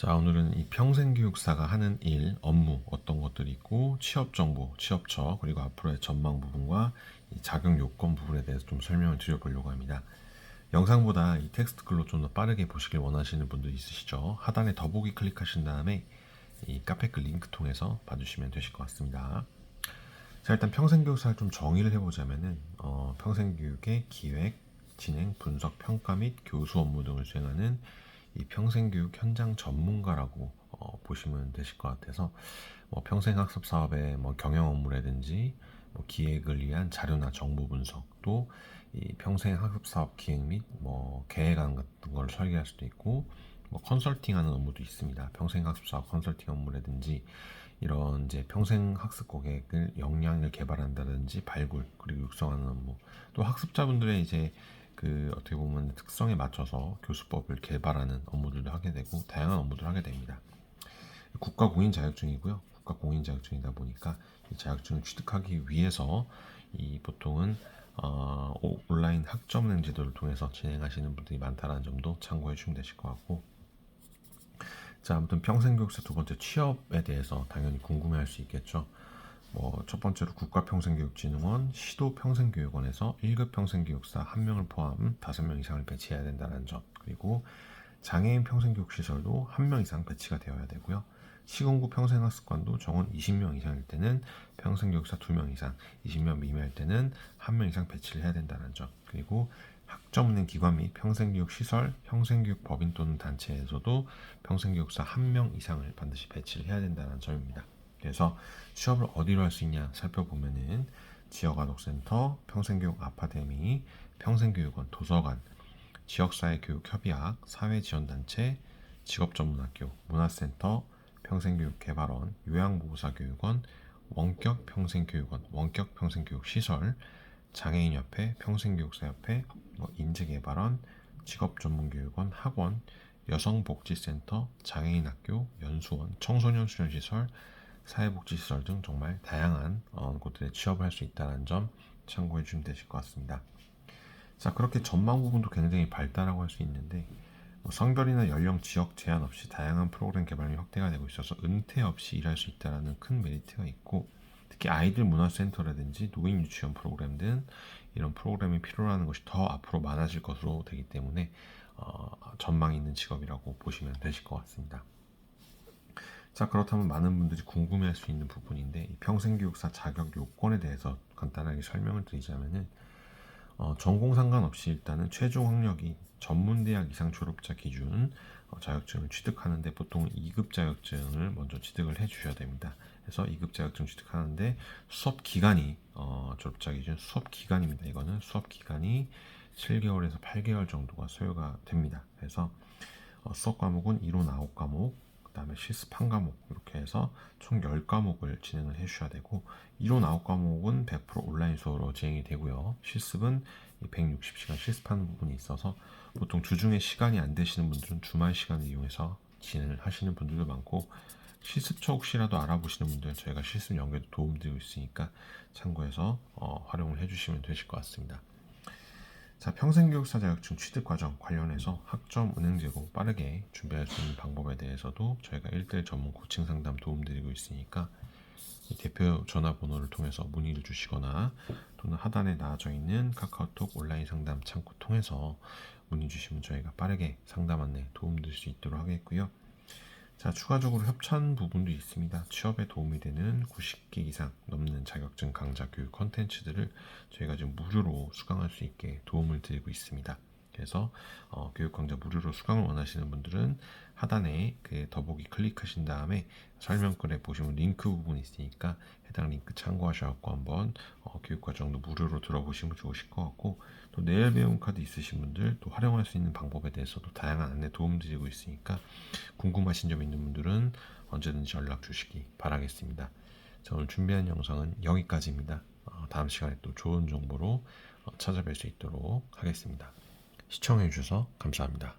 자, 오늘은 이 평생교육사가 하는 일, 업무, 어떤 것들이 있고, 취업 정보, 취업처, 그리고 앞으로의 전망 부분과 이 자격 요건 부분에 대해서 좀 설명을 드려보려고 합니다. 영상보다 이 텍스트 글로 좀 더 빠르게 보시길 원하시는 분들 있으시죠? 하단에 더보기 클릭하신 다음에 이 카페 글 링크 통해서 봐주시면 되실 것 같습니다. 자, 일단 평생교육사를 좀 정의를 해보자면은, 어, 평생교육의 기획, 진행, 분석, 평가 및 교수 업무 등을 수행하는 이 평생교육 현장 전문가라고 어, 보시면 되실 것 같아서 뭐 평생학습 사업의 뭐 경영 업무라든지 뭐 기획을 위한 자료나 정보 분석 또 이 평생학습 사업 기획 및 뭐 계획안 같은 걸 설계할 수도 있고 뭐 컨설팅하는 업무도 있습니다. 평생학습 사업 컨설팅 업무라든지 이런 이제 평생 학습 고객을 역량을 개발한다든지 발굴 그리고 육성하는 업무 또 학습자분들의 이제 그 어떻게 보면 특성에 맞춰서 교수법을 개발하는 업무들도 하게 되고 다양한 업무들을 하게 됩니다. 국가 공인 자격증이고요. 국가 공인 자격증이다 보니까 이 자격증을 취득하기 위해서 이 보통은 어, 온라인 학점은행 제도를 통해서 진행하시는 분들이 많다는 점도 참고해 주시면 되실 것 같고 자 아무튼 평생교육사 두 번째 취업에 대해서 당연히 궁금해할 수 있겠죠. 뭐 첫 번째로 국가평생교육진흥원, 시도평생교육원에서 1급 평생교육사 1명을 포함 5명 이상을 배치해야 된다는 점 그리고 장애인 평생교육시설도 1명 이상 배치가 되어야 되고요. 시군구 평생학습관도 정원 20명 이상일 때는 평생교육사 2명 이상, 20명 미만일 때는 1명 이상 배치를 해야 된다는 점 그리고 학점은행 기관 및 평생교육 시설, 평생교육 법인 또는 단체에서도 평생교육사 1명 이상을 반드시 배치를 해야 된다는 점입니다. 그래서 취업을 어디로 할 수 있냐 살펴보면은 지역아동센터, 평생교육 아카데미, 평생교육원, 도서관, 지역사회 교육협의학, 사회지원단체, 직업전문학교, 문화센터, 평생교육개발원, 요양보호사교육원, 원격평생교육원, 원격평생교육시설, 장애인협회, 평생교육사협회, 뭐 인재개발원, 직업전문교육원, 학원, 여성복지센터, 장애인학교, 연수원, 청소년수련시설, 사회복지시설 등 정말 다양한 어, 곳들에 취업을 할 수 있다는 점 참고해 주시면 되실 것 같습니다. 자 그렇게 전망 부분도 굉장히 발달하고 할 수 있는데 뭐 성별이나 연령, 지역 제한 없이 다양한 프로그램 개발이 확대가 되고 있어서 은퇴 없이 일할 수 있다는 큰 메리트가 있고 특히 아이들 문화센터라든지 노인 유치원 프로그램 등 이런 프로그램이 필요로 하는 것이 더 앞으로 많아질 것으로 되기 때문에 어, 전망이 있는 직업이라고 보시면 되실 것 같습니다. 자 그렇다면 많은 분들이 궁금해할 수 있는 부분인데 평생교육사 자격 요건에 대해서 간단하게 설명을 드리자면은 어, 전공 상관없이 일단은 최종 학력이 전문대학 이상 졸업자 기준 어, 자격증을 취득하는데 보통 2급 자격증을 먼저 취득을 해 주셔야 됩니다. 그래서 2급 자격증 취득하는데 수업 기간이 어, 졸업자 기준 수업 기간입니다. 이거는 수업 기간이 7개월에서 8개월 정도가 소요가 됩니다. 그래서 어, 수업 과목은 이론 9과목, 그 다음에 실습 한 과목 이렇게 해서 총 10과목을 진행을 해 주셔야 되고 이론 9과목은 100% 온라인 수업으로 진행이 되고요. 실습은 160시간 실습하는 부분이 있어서 보통 주중에 시간이 안 되시는 분들은 주말 시간을 이용해서 진행을 하시는 분들도 많고 실습처 혹시라도 알아보시는 분들 저희가 실습 연계도 도움드리고 있으니까 참고해서 어, 활용을 해주시면 되실 것 같습니다. 자, 평생교육사 자격증 취득 과정 관련해서 학점 은행 제고 빠르게 준비할 수 있는 방법에 대해서도 저희가 1대1 전문 코칭 상담 도움드리고 있으니까 대표 전화번호를 통해서 문의를 주시거나 또는 하단에 나와져 있는 카카오톡 온라인 상담 창구 통해서 문의 주시면 저희가 빠르게 상담 안내 도움드릴 수 있도록 하겠고요. 자, 추가적으로 협찬 부분도 있습니다. 취업에 도움이 되는 90개 이상 넘는 자격증 강좌 교육 컨텐츠들을 저희가 지금 무료로 수강할 수 있게 도움을 드리고 있습니다. 그래서 어, 교육 강좌 무료로 수강을 원하시는 분들은 하단에 그 더보기 클릭하신 다음에 설명글에 보시면 링크 부분이 있으니까 해당 링크 참고하셔서 한번 어, 교육 과정도 무료로 들어보시면 좋으실 것 같고 또 내일 배움 카드 있으신 분들 또 활용할 수 있는 방법에 대해서도 다양한 안내 도움드리고 있으니까 궁금하신 점 있는 분들은 언제든지 연락 주시기 바라겠습니다. 자, 오늘 준비한 영상은 여기까지입니다. 어, 다음 시간에 또 좋은 정보로 어, 찾아뵐 수 있도록 하겠습니다. 시청해주셔서 감사합니다.